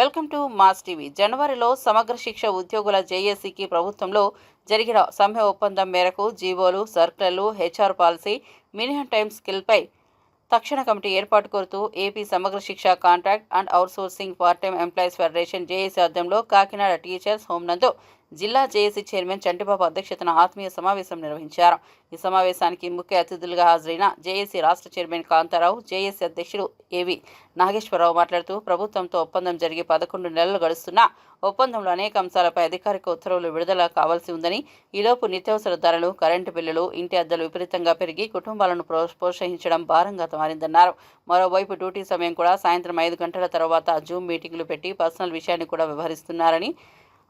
Welcome to mass TV. జనవరిలో సమగ్ర శిక్ష ఉద్యోగుల జేఏసీకి ప్రభుత్వంలో జరిగిన సమ్మె ఒప్పందం మేరకు జీవోలు సర్కులర్లు హెచ్ఆర్ పాలసీ మినిమం టైం స్కిల్పై తక్షణ కమిటీ ఏర్పాటు కోరుతూ AP Samagra Shiksha contract and outsourcing part time employees federation JAC ఆధ్వర్యంలో కాకినాడ టీచర్స్ హోం నందు జిల్లా జేఏసీ చైర్మన్ చంటిబాబు అధ్యక్షతన ఆత్మీయ సమావేశం నిర్వహించారు. ఈ సమావేశానికి ముఖ్య అతిథులుగా హాజరైన జేఏసీ రాష్ట్ర చైర్మన్ కాంతారావు జేఏసీ అధ్యక్షుడు ఏవి నాగేశ్వరరావు మాట్లాడుతూ ప్రభుత్వంతో ఒప్పందం జరిగి పదకొండు నెలలు గడుస్తున్నా ఒప్పందంలో అనేక అంశాలపై అధికారిక ఉత్తర్వులు విడుదల కావాల్సి ఉందని ఈలోపు నిత్యావసర ధరలు కరెంటు బిల్లులు ఇంటి అద్దెలు విపరీతంగా పెరిగి కుటుంబాలను ప్రో- ప్రోత్సహించడం భారంగా మారిందన్నారు. మరోవైపు డ్యూటీ సమయం కూడా సాయంత్రం ఐదు గంటల తర్వాత జూమ్ మీటింగులు పెట్టి పర్సనల్ విషయాన్ని కూడా వ్యవహరిస్తున్నారని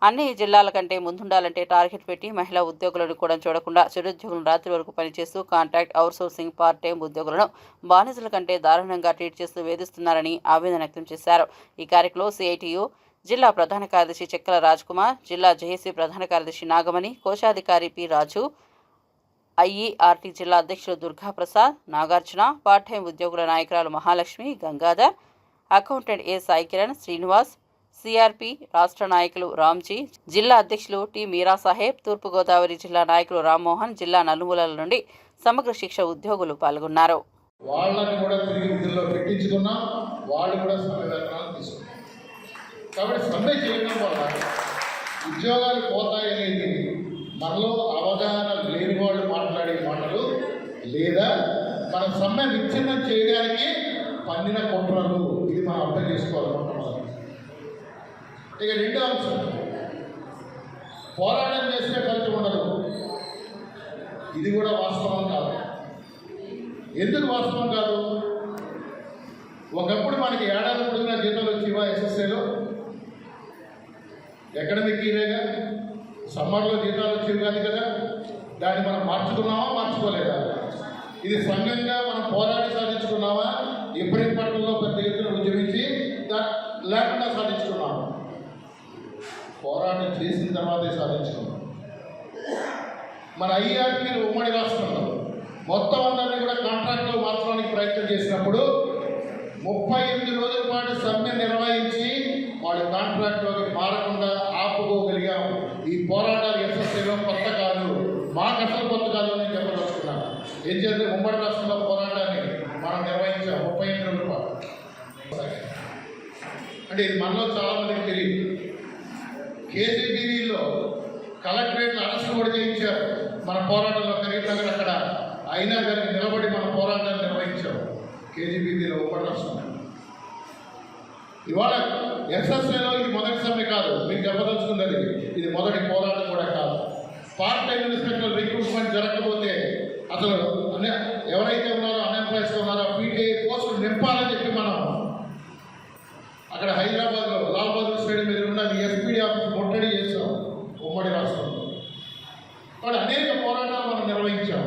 అన్ని జిల్లాల కంటే ముందుండాలంటే టార్గెట్ పెట్టి మహిళా ఉద్యోగులను కూడా చూడకుండా చిరుద్యోగులను రాత్రి వరకు పనిచేస్తూ కాంట్రాక్ట్ అవుట్సోర్సింగ్ పార్ట్ టైం ఉద్యోగులను బానిసల కంటే దారుణంగా ట్రీట్ చేస్తూ వేధిస్తున్నారని ఆవేదన వ్యక్తం చేశారు. ఈ కార్యక్రమంలో సిఐటియు జిల్లా ప్రధాన కార్యదర్శి చెక్కల రాజ్ కుమార్ జిల్లా జేఏసీ ప్రధాన కార్యదర్శి నాగమణి కోశాధికారి పి రాజు ఐఈఆర్టీ జిల్లా అధ్యక్షులు దుర్గా ప్రసాద్ నాగార్జున పార్ట్ టైం ఉద్యోగుల నాయకురాలు Mahalakshmi Gangadhar accountant A Sai Kiran Srinivas CRP రాష్ట్ర నాయకులు రామ్జీ జిల్లా అధ్యక్షులు టి మీరా సాహెబ్ తూర్పుగోదావరి జిల్లా నాయకులు రామ్మోహన్ జిల్లా నలుమూలల నుండి సమగ్ర శిక్ష ఉద్యోగులు పాల్గొన్నారు. వాళ్ళని కూడా తిరిగి విధుల్లో పెట్టించుకున్నాం. వాళ్ళు కూడా సమ్మె వేతనాలు తీసుకున్నాం కాబట్టి సమ్మె చేయడం వల్ల ఉద్యోగాలు పోతాయనేది మనలో అవగాహన లేని వాళ్ళు మాట్లాడే మాటలు లేదా మన సమ్మె విచ్ఛిన్నం చేయడానికి పండిన కుట్రలు ఇది మనం అర్థం చేసుకోవాలి. ఇక రెండో అంశం పోరాటం చేస్తే ఫలితం ఉండదు. ఇది కూడా వాస్తవం కాదు. ఎందుకు వాస్తవం కాదు? ఒకప్పుడు మనకి ఏడాది పొడుగునా జీతాలు వచ్చేవా ఎస్ఎస్ఏలో ఎకడమిక్ ఇయరేగా సమ్మర్లో జీతాలు వచ్చేవి కాదు కదా దాన్ని మనం మార్చుకున్నామా మార్చుకోలేదా? ఇది సంఘంగా మనం పోరాడి సాధించుకున్నామా? ఇబ్రహీంపట్నంలో పెద్ద ఎత్తున ఉద్యమించి దా లేకుండా సాధించుకున్నాము? పోరాటం చేసిన తర్వాతే సాధించుకున్నాం మన ఐఆర్పీలు ఉమ్మడి రాష్ట్రంలో మొత్తం అందరినీ కూడా కాంట్రాక్ట్లో మార్చడానికి ప్రయత్నం చేసినప్పుడు ముప్పై ఎనిమిది రోజుల పాటు సమ్మె నిర్వహించి వాళ్ళు కాంట్రాక్ట్లోకి మారకుండా ఆపుకోగలిగాం. ఈ పోరాటాలు ఎస్ఎస్ఏలో కొత్త కాదు మాకు అసలు కొత్త కాదు అని చెప్పదలుచుకున్నాను ఏం చేస్తే ఉమ్మడి రాష్ట్రంలో పోరాటాన్ని మనం నిర్వహించాం ముప్పై ఎనిమిది రోజుల పాటు. అంటే ఇది మనలో చాలామందికి తెలియదు. కేజీబీవీలో కలెక్టరేట్ అరెస్ట్ కూడా చేయించారు. మన పోరాటంలో కరీంనగర్ అక్కడ అయినా కానీ నిలబడి మన పోరాటాన్ని నిర్వహించాం. కేజీబీవీలో ఉమ్మడి రాష్ట్రం ఇవాళ ఎస్ఎస్ఏలో ఇది మొదటి సమ్మె కాదు. మీకు చెప్పదలుచుకున్నది ఇది మొదటి పోరాటం కూడా కాదు. పార్ట్ టైం ఇన్స్పెక్టర్ రిక్రూట్ జరగకపోతే అసలు అనే ఎవరైతే ఉన్నారో అన్ఎంప్లాయ్స్ ఉన్నారో పీటీఐ పోస్టులు నింపాలని చెప్పి మనం అక్కడ హైదరాబాద్లో లాల్ బహదూర్ స్టేడియం మీద ఉన్న ఎస్పీడీ ఆఫీస్ ముట్టడి చేశాం ఉమ్మడి రాష్ట్రంలో. వాడు అనేక పోరాటాలు మనం నిర్వహించాం.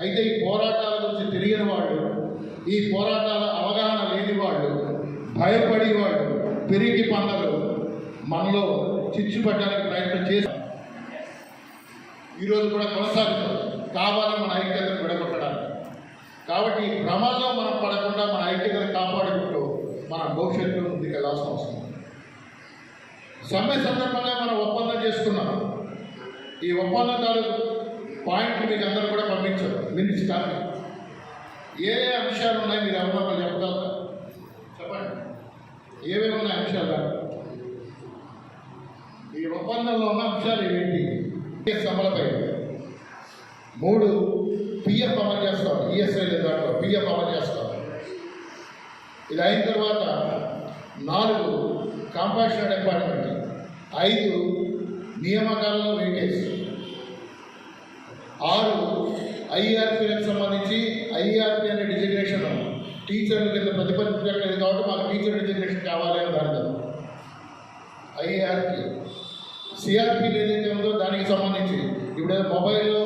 అయితే ఈ పోరాటాల గురించి తెలియని వాళ్ళు ఈ పోరాటాల అవగాహన లేని వాళ్ళు భయపడేవాళ్ళు పెరిగి పండగలు మనలో చిచ్చు పెట్టడానికి ప్రయత్నం చేశాం. ఈరోజు కూడా కొనసాగుతాం. కావాలని మన ఐక్యతను విడగొట్టడానికి. కాబట్టి ఈ భ్రమల్లో మనం పడకుండా మన ఐక్యతను కాపాడుకుంటూ మన భవిష్యత్తు ముందుకెళ్ళాల్సిన అవసరం సమ్మె సందర్భంగా మనం ఒప్పందం చేసుకున్నాం. ఈ ఒప్పందం తాలూకు పాయింట్లు మీకు అందరూ కూడా పంపించారు. మినిట్స్ కాపీ ఏ ఏ అంశాలు ఉన్నాయి మీరు ఎవరు చెప్పగలరా చెప్పండి. ఏమేమి ఉన్నాయి అంశాలు? ఈ ఒప్పందంలో ఉన్న అంశాలు ఏమిటి? పిఎస్ మూడు పిఎఫ్ అమలు చేస్తాం. ఈఎస్ఐ దాంట్లో పిఎఫ్ అమలు చేస్తాం. ఇది అయిన తర్వాత నాలుగు కాంపాషన్ డిపార్ట్మెంట్ ఐదు నియామకాలలో వెయిటేజ్ ఆరు ఐఆర్పీలకు సంబంధించి ఐఆర్పీ అనే డిజిగ్నేషన్ టీచర్ల కింద ప్రతిపాదించట్లేదు కాబట్టి మాకు టీచర్ డిజిగ్నేషన్ కావాలి అని దాని కదా ఐఆర్పీ. సిఆర్పీ ఏదైతే ఉందో దానికి సంబంధించి ఇప్పుడు మొబైల్లో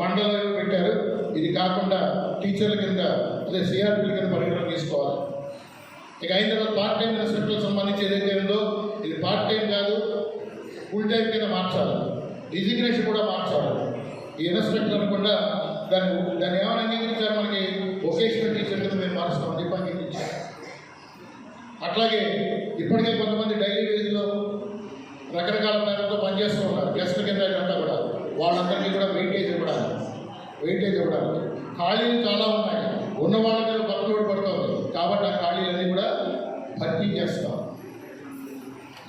మండలం పెట్టారు. ఇది కాకుండా టీచర్ల కింద అదే సిఆర్పీల కింద పరిగణన తీసుకోవాలి. ఇక అయిన తర్వాత పార్ట్ టైం ఇన్స్పెక్టర్లకు సంబంధించి ఏదైతే ఉందో ఇది పార్ట్ టైం కాదు ఫుల్ టైం కింద మార్చాలి. డిజిగ్నేషన్ కూడా మార్చాలి. ఈ ఇన్స్పెక్టర్ అనుకుండా దాన్ని దాన్ని ఏమైనా అంగీకరించారు మనకి? వొకేషనల్ టీచర్ కింద మేము మారుస్తామని చెప్పి అంగీకరించారు. అట్లాగే ఇప్పటికే కొంతమంది రకరకాల పేరుతో పనిచేస్తూ ఉన్నారు. గెస్ట్ కింద అంతా కూడా వాళ్ళందరికీ కూడా వెయిటేజ్ ఇవ్వడానికి వెయిటేజ్ ఇవ్వడానికి. ఖాళీలు చాలా ఉన్నాయి. ఉన్నవాళ్ళు వాళ్ళ మీద వర్క్లోడ్ పడుతుంది కాబట్టి ఆ ఖాళీలన్నీ కూడా భర్తీ చేస్తాం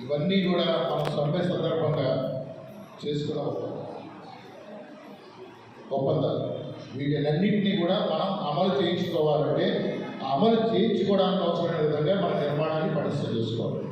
ఇవన్నీ కూడా మనం సమ్మె సందర్భంగా చేసుకున్న ఒప్పందాలు వీటినన్నింటినీ కూడా మనం అమలు చేయించుకోవాలంటే అమలు చేయించుకోవడానికి అవసరమైన విధంగా మన నిర్మాణాన్ని పటిష్టం చేసుకోవాలి